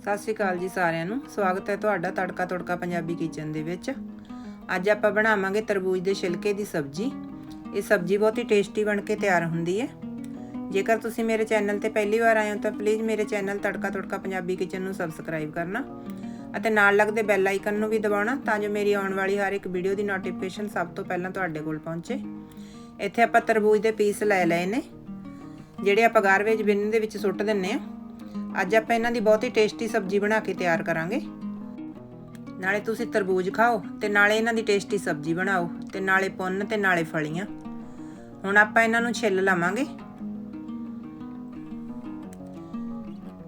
ਸਤਿ ਸ਼੍ਰੀ ਅਕਾਲ ਜੀ ਸਾਰਿਆਂ ਨੂੰ। ਸਵਾਗਤ ਹੈ ਤੁਹਾਡਾ ਤੜਕਾ ਤੜਕਾ ਪੰਜਾਬੀ ਕਿਚਨ ਦੇ ਵਿੱਚ। ਅੱਜ ਆਪਾਂ ਬਣਾਵਾਂਗੇ ਤਰਬੂਜ ਦੇ ਛਿਲਕੇ ਦੀ ਸਬਜ਼ੀ। ਇਹ ਸਬਜ਼ੀ ਬਹੁਤ ਹੀ ਟੇਸਟੀ ਬਣ ਕੇ ਤਿਆਰ ਹੁੰਦੀ ਹੈ। ਜੇਕਰ ਤੁਸੀਂ ਮੇਰੇ ਚੈਨਲ ਤੇ ਪਹਿਲੀ ਵਾਰ ਆਏ ਹੋ ਤਾਂ ਪਲੀਜ਼ ਮੇਰੇ ਚੈਨਲ ਤੜਕਾ ਤੜਕਾ ਪੰਜਾਬੀ ਕਿਚਨ ਨੂੰ ਸਬਸਕ੍ਰਾਈਬ ਕਰਨਾ ਅਤੇ ਨਾਲ ਲੱਗਦੇ ਬੈਲ ਆਈਕਨ ਨੂੰ ਵੀ ਦਬਾਉਣਾ ਤਾਂ ਜੋ ਮੇਰੀ ਆਉਣ ਵਾਲੀ ਹਰ ਇੱਕ ਵੀਡੀਓ ਦੀ ਨੋਟੀਫਿਕੇਸ਼ਨ ਸਭ ਤੋਂ ਪਹਿਲਾਂ ਤੁਹਾਡੇ ਕੋਲ ਪਹੁੰਚੇ। ਇੱਥੇ ਆਪਾਂ ਤਰਬੂਜ ਦੇ ਪੀਸ ਲੈ ਲਏ ਨੇ, ਜਿਹੜੇ ਆਪਾਂ ਗਾਰਬੇਜ ਬਿਨ ਦੇ ਵਿੱਚ ਸੁੱਟ ਦਿੰਨੇ ਆ ਅੱਜ ਆਪਾਂ ਇਹਨਾਂ ਦੀ ਬਹੁਤ ਹੀ ਟੇਸਟੀ ਸਬਜ਼ੀ ਬਣਾ ਕੇ ਤਿਆਰ ਕਰਾਂਗੇ। ਨਾਲੇ ਤੁਸੀਂ ਤਰਬੂਜ ਖਾਓ ਤੇ ਨਾਲੇ ਇਹਨਾਂ ਦੀ ਟੇਸਟੀ ਸਬਜ਼ੀ ਬਣਾਓ ਤੇ ਨਾਲੇ ਪੁੰਨ ਤੇ ਨਾਲੇ ਫਲੀਆਂ। ਹੁਣ ਆਪਾਂ ਇਹਨਾਂ ਨੂੰ ਛਿੱਲ ਲਾਵਾਂਗੇ।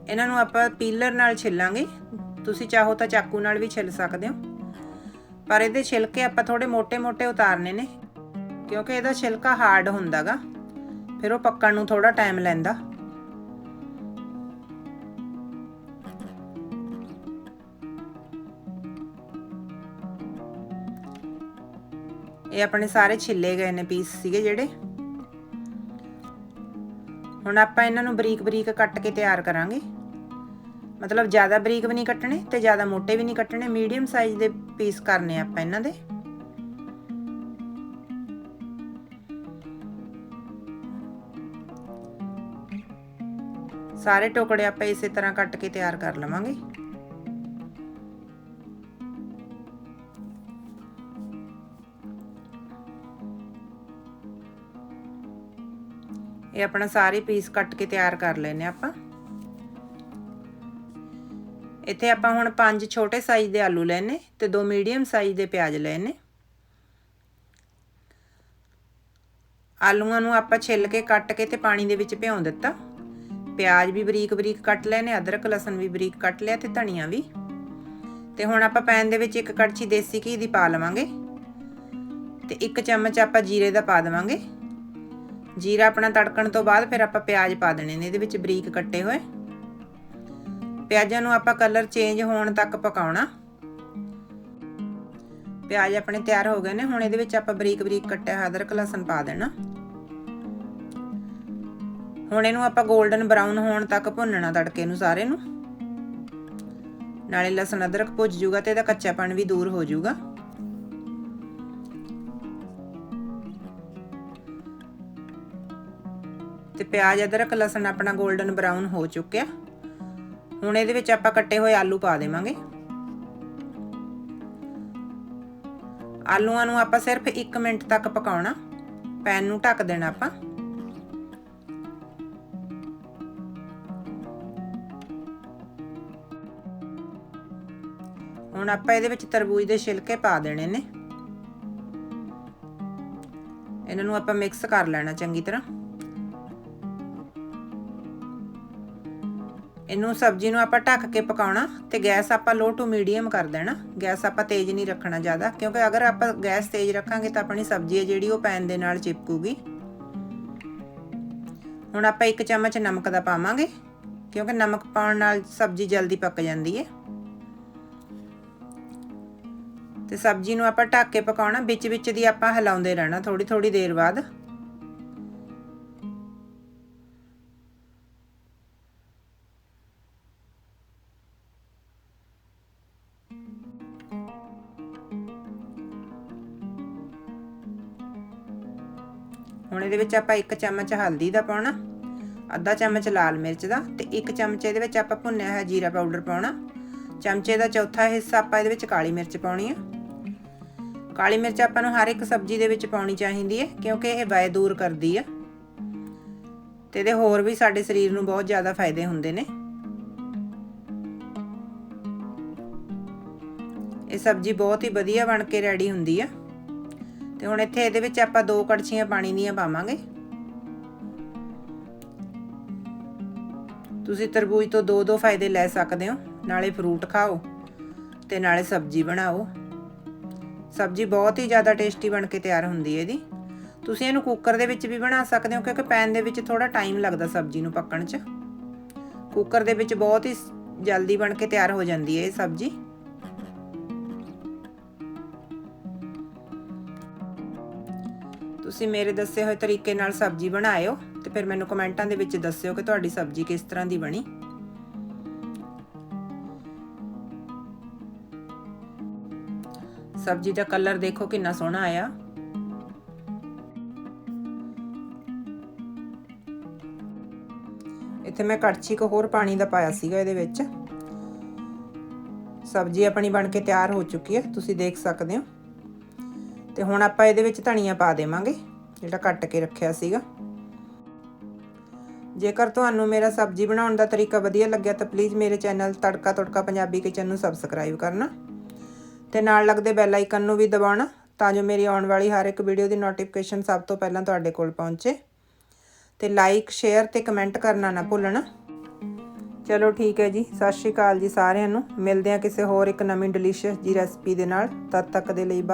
ਇਹਨਾਂ ਨੂੰ ਆਪਾਂ ਪੀਲਰ ਨਾਲ ਛਿੱਲਾਂਗੇ। ਤੁਸੀਂ ਚਾਹੋ ਤਾਂ ਚਾਕੂ ਨਾਲ ਵੀ ਛਿੱਲ ਸਕਦੇ ਹੋ। ਪਰ ਇਹਦੇ ਛਿਲਕੇ ਆਪਾਂ ਥੋੜੇ ਮੋਟੇ ਮੋਟੇ ਉਤਾਰਨੇ ਨੇ, ਕਿਉਂਕਿ ਇਹਦਾ ਛਿਲਕਾ ਹਾਰਡ ਹੁੰਦਾਗਾ। ਫਿਰ ਉਹ ਪੱਕਣ ਨੂੰ ਥੋੜਾ ਟਾਈਮ ਲੈਂਦਾ। ਇਹ ਆਪਣੇ ਸਾਰੇ ਛਿੱਲੇ ਗਏ ਨੇ ਪੀਸ ਸੀਗੇ ਜਿਹੜੇ। ਹੁਣ ਆਪਾਂ ਇਹਨਾਂ ਨੂੰ ਬਰੀਕ ਬਰੀਕ ਕੱਟ ਕੇ ਤਿਆਰ ਕਰਾਂਗੇ। ਮਤਲਬ ਜ਼ਿਆਦਾ ਬਰੀਕ ਵੀ ਨਹੀਂ ਕੱਟਣੇ ਤੇ ਜ਼ਿਆਦਾ ਮੋਟੇ ਵੀ ਨਹੀਂ ਕੱਟਣੇ ਮੀਡੀਅਮ ਸਾਈਜ਼ ਦੇ ਪੀਸ ਕਰਨੇ ਆਪਾਂ ਇਹਨਾਂ ਦੇ। ਸਾਰੇ ਟੁਕੜੇ ਆਪਾਂ ਇਸੇ ਤਰ੍ਹਾਂ ਕੱਟ ਕੇ ਤਿਆਰ ਕਰ ਲਵਾਂਗੇ। ਇਹ ਆਪਣਾ ਸਾਰੇ ਪੀਸ ਕੱਟ ਕੇ ਤਿਆਰ ਕਰ ਲੈਨੇ ਆਪਾਂ। ਇੱਥੇ ਆਪਾਂ ਹੁਣ ਪੰਜ ਛੋਟੇ ਸਾਈਜ਼ ਦੇ ਆਲੂ ਲੈਨੇ ਤੇ ਦੋ ਮੀਡੀਅਮ ਸਾਈਜ਼ ਦੇ ਪਿਆਜ਼ ਲੈਨੇ। ਆਲੂਆਂ ਨੂੰ ਆਪਾਂ ਛਿੱਲ ਕੇ ਕੱਟ ਕੇ ਤੇ ਪਾਣੀ ਦੇ ਵਿੱਚ ਭਿਉਂ ਦਿੱਤਾ। ਪਿਆਜ਼ ਵੀ ਬਰੀਕ ਬਰੀਕ ਕੱਟ ਲੈਨੇ, ਅਦਰਕ, ਲਸਣ ਵੀ ਬਰੀਕ ਕੱਟ ਲਿਆ ਤੇ ਧਨੀਆ ਵੀ। ਤੇ ਹੁਣ ਆਪਾਂ ਪੈਨ ਦੇ ਵਿੱਚ ਇੱਕ ਕੜਛੀ ਦੇਸੀ ਘੀ ਦੀ ਪਾ ਲਵਾਂਗੇ। ਤੇ ਇੱਕ ਚਮਚ ਆਪਾਂ ਜੀਰੇ ਦਾ ਪਾ ਦੇਵਾਂਗੇ। ਜੀਰਾ ਆਪਣਾ ਤੜਕਣ ਤੋਂ ਬਾਅਦ ਫਿਰ ਆਪਾਂ ਪਿਆਜ਼ ਪਾ ਦੇਣੇ ਨੇ, ਇਹਦੇ ਵਿੱਚ ਬਰੀਕ ਕੱਟੇ ਹੋਏ। ਪਿਆਜ਼ਾਂ ਨੂੰ ਆਪਾਂ ਕਲਰ ਚੇਂਜ ਹੋਣ ਤੱਕ ਪਕਾਉਣਾ। ਪਿਆਜ਼ ਆਪਣੇ ਤਿਆਰ ਹੋ ਗਏ ਨੇ, ਹੁਣ ਇਹਦੇ ਵਿੱਚ ਆਪਾਂ ਬਰੀਕ ਬਰੀਕ ਕੱਟਿਆ ਹੋਇਆ ਅਦਰਕ ਲਸਣ ਪਾ ਦੇਣਾ। ਹੁਣ ਇਹਨੂੰ ਆਪਾਂ 골ਡਨ ਬਰਾਊਨ ਹੋਣ ਤੱਕ ਭੁੰਨਣਾ ਤੜਕੇ ਨੂੰ ਸਾਰੇ ਨੂੰ। ਨਾਲੇ ਲਸਣ ਅਦਰਕ ਭੁੱਜ ਜੂਗਾ ਤੇ ਇਹਦਾ ਕੱਚਾਪਣ ਵੀ ਦੂਰ ਹੋ ਜੂਗਾ। ਤੇ ਪਿਆਜ਼, ਅਦਰਕ, ਲਸਣ ਆਪਣਾ 골ਡਨ ਬਰਾਊਨ ਹੋ ਚੁੱਕਿਆ। ਹੁਣ ਇਹਦੇ ਵਿੱਚ ਆਪਾਂ ਕੱਟੇ ਹੋਏ ਆਲੂ ਪਾ ਦੇਵਾਂਗੇ। ਆਲੂਆਂ ਨੂੰ ਆਪਾਂ ਸਿਰਫ 1 ਮਿੰਟ ਤੱਕ ਪਕਾਉਣਾ। ਪੈਨ ਨੂੰ ਢੱਕ ਦੇਣਾ ਆਪਾਂ। ਹੁਣ ਆਪਾਂ ਇਹਦੇ ਵਿੱਚ ਤਰਬੂਜ ਦੇ ਛਿਲਕੇ ਪਾ ਦੇਣੇ ਨੇ। ਇਹਨਾਂ ਨੂੰ ਆਪਾਂ ਮਿਕਸ ਕਰ ਲੈਣਾ ਚੰਗੀ ਤਰ੍ਹਾਂ। ਇਹਨੂੰ ਸਬਜ਼ੀ ਨੂੰ ਆਪਾਂ ਢੱਕ ਕੇ ਪਕਾਉਣਾ ਤੇ ਗੈਸ ਆਪਾਂ ਲੋ ਟੂ ਮੀਡੀਅਮ ਕਰ ਦੇਣਾ। ਗੈਸ ਆਪਾਂ ਤੇਜ਼ ਨਹੀਂ ਰੱਖਣਾ ਜ਼ਿਆਦਾ, ਕਿਉਂਕਿ ਅਗਰ ਆਪਾਂ ਗੈਸ ਤੇਜ਼ ਰੱਖਾਂਗੇ ਤਾਂ ਆਪਣੀ ਸਬਜ਼ੀ ਹੈ ਜਿਹੜੀ ਉਹ ਪੈਨ ਦੇ ਨਾਲ ਚਿਪਕੂਗੀ। ਹੁਣ ਆਪਾਂ ਇੱਕ ਚਮਚ ਨਮਕ ਦਾ ਪਾਵਾਂਗੇ, ਕਿਉਂਕਿ ਨਮਕ ਪਾਉਣ ਨਾਲ ਸਬਜ਼ੀ ਜਲਦੀ ਪੱਕ ਜਾਂਦੀ ਹੈ। ਤੇ ਸਬਜ਼ੀ ਨੂੰ ਆਪਾਂ ਢੱਕ ਕੇ ਪਕਾਉਣਾ ਵਿੱਚ ਵਿੱਚ ਦੀ ਆਪਾਂ ਹਿਲਾਉਂਦੇ ਰਹਿਣਾ ਥੋੜੀ ਥੋੜੀ ਦੇਰ ਬਾਅਦ। ਹੁਣ ਇਹਦੇ ਵਿੱਚ ਆਪਾਂ ਇੱਕ ਚਮਚ ਹਲਦੀ ਦਾ ਪਾਉਣਾ, ਅੱਧਾ ਚਮਚ ਲਾਲ ਮਿਰਚ ਦਾ ਤੇ ਇੱਕ ਚਮਚ ਇਹਦੇ ਵਿੱਚ ਆਪਾਂ ਭੁੰਨਿਆ ਹੋਇਆ ਜੀਰਾ ਪਾਊਡਰ ਪਾਉਣਾ। ਚਮਚੇ ਦਾ ਚੌਥਾ ਹਿੱਸਾ ਆਪਾਂ ਇਹਦੇ ਵਿੱਚ ਕਾਲੀ ਮਿਰਚ ਪਾਉਣੀ ਆ। ਕਾਲੀ ਮਿਰਚ ਆਪਾਂ ਨੂੰ ਹਰ ਇੱਕ ਸਬਜ਼ੀ ਦੇ ਵਿੱਚ ਪਾਉਣੀ ਚਾਹੀਦੀ ਹੈ ਕਿਉਂਕਿ ਇਹ ਵਾਇ ਦੂਰ ਕਰਦੀ ਆ। ਤੇ ਇਹਦੇ ਹੋਰ ਵੀ ਸਾਡੇ ਸਰੀਰ ਨੂੰ ਬਹੁਤ ਜ਼ਿਆਦਾ ਫਾਇਦੇ ਹੁੰਦੇ ਨੇ। ਇਹ ਸਬਜ਼ੀ ਬਹੁਤ ਹੀ ਵਧੀਆ ਬਣ ਕੇ ਰੈਡੀ ਹੁੰਦੀ ਆ। ਤੇ ਹੁਣ ਇੱਥੇ ਇਹਦੇ ਵਿੱਚ ਆਪਾਂ ਦੋ ਕੜਛੀਆਂ ਪਾਣੀ ਦੀਆਂ ਪਾਵਾਂਗੇ। ਤੁਸੀਂ ਤਰਬੂਜ ਤੋਂ ਦੋ ਦੋ ਫਾਇਦੇ ਲੈ ਸਕਦੇ ਹੋ, ਨਾਲੇ ਫਰੂਟ ਖਾਓ ਤੇ ਨਾਲੇ ਸਬਜ਼ੀ ਬਣਾਓ। ਸਬਜ਼ੀ ਬਹੁਤ ਹੀ ਜ਼ਿਆਦਾ ਟੇਸਟੀ ਬਣ ਕੇ ਤਿਆਰ ਹੁੰਦੀ ਹੈ ਇਹਦੀ। ਤੁਸੀਂ ਇਹਨੂੰ ਕੁੱਕਰ ਦੇ ਵਿੱਚ ਵੀ ਬਣਾ ਸਕਦੇ ਹੋ, ਕਿਉਂਕਿ ਪੈਨ ਦੇ ਵਿੱਚ ਥੋੜਾ ਟਾਈਮ ਲੱਗਦਾ ਸਬਜ਼ੀ ਨੂੰ ਪੱਕਣ 'ਚ। ਕੁੱਕਰ ਦੇ ਵਿੱਚ ਬਹੁਤ ਹੀ ਜਲਦੀ ਬਣ ਕੇ ਤਿਆਰ ਹੋ ਜਾਂਦੀ ਹੈ ਇਹ ਸਬਜ਼ੀ। ਤੁਸੀਂ ਮੇਰੇ ਦੱਸੇ ਹੋਏ ਤਰੀਕੇ ਨਾਲ ਸਬਜ਼ੀ ਬਣਾਇਓ ਤੇ ਫਿਰ ਮੈਨੂੰ ਕਮੈਂਟਾਂ ਦੇ ਵਿੱਚ ਦੱਸਿਓ ਕਿ ਤੁਹਾਡੀ ਸਬਜ਼ੀ ਕਿਸ ਤਰ੍ਹਾਂ ਦੀ ਬਣੀ। ਸਬਜ਼ੀ ਦਾ ਕਲਰ ਦੇਖੋ ਕਿੰਨਾ ਸੋਹਣਾ ਆਇਆ। ਇੱਥੇ ਮੈਂ ਕੜਛੀ ਕੋ ਹੋਰ ਪਾਣੀ ਦਾ ਪਾਇਆ ਸੀਗਾ ਇਹਦੇ ਵਿੱਚ। ਸਬਜ਼ੀ ਆਪਣੀ ਬਣ ਕੇ ਤਿਆਰ ਹੋ ਚੁੱਕੀ ਹੈ, ਤੁਸੀਂ ਦੇਖ ਸਕਦੇ ਹੋ। ਤੇ ਹੁਣ ਆਪਾਂ ਇਹਦੇ ਵਿੱਚ ਧਨੀਆ ਪਾ ਦੇਵਾਂਗੇ, ਜਿਹੜਾ ਕੱਟ ਕੇ ਰੱਖਿਆ ਸੀਗਾ। ਜੇਕਰ ਤੁਹਾਨੂੰ ਮੇਰਾ ਸਬਜ਼ੀ ਬਣਾਉਣ ਦਾ ਤਰੀਕਾ ਵਧੀਆ ਲੱਗਿਆ ਤਾਂ ਪਲੀਜ਼ ਮੇਰੇ ਚੈਨਲ ਤੜਕਾ ਤੜਕਾ ਪੰਜਾਬੀ ਕਿਚਨ ਨੂੰ ਸਬਸਕ੍ਰਾਈਬ ਕਰਨਾ। ਤੇ ਨਾਲ ਲੱਗਦੇ ਬੈਲ ਆਈਕਨ ਨੂੰ ਵੀ ਦਬਾਉਣਾ ਤਾਂ ਜੋ ਮੇਰੀ ਆਉਣ ਵਾਲੀ ਹਰ ਇੱਕ ਵੀਡੀਓ ਦੀ ਨੋਟੀਫਿਕੇਸ਼ਨ ਸਭ ਤੋਂ ਪਹਿਲਾਂ ਤੁਹਾਡੇ ਕੋਲ ਪਹੁੰਚੇ। ਤੇ ਲਾਈਕ ਸ਼ੇਅਰ ਤੇ ਕਮੈਂਟ ਕਰਨਾ ਨਾ ਭੁੱਲਣਾ। ਚਲੋ ਠੀਕ ਹੈ ਜੀ, ਸਤਿ ਸ਼੍ਰੀ ਅਕਾਲ ਜੀ ਸਾਰਿਆਂ ਨੂੰ। ਮਿਲਦੇ ਹਾਂ ਕਿਸੇ ਹੋਰ ਇੱਕ ਨਵੀਂ ਡਿਲੀਸ਼ੀਅਸ ਜੀ ਰੈਸਪੀ ਦੇ ਨਾਲ। ਤਦ ਤੱਕ ਦੇ ਲਈ ਬਾਏ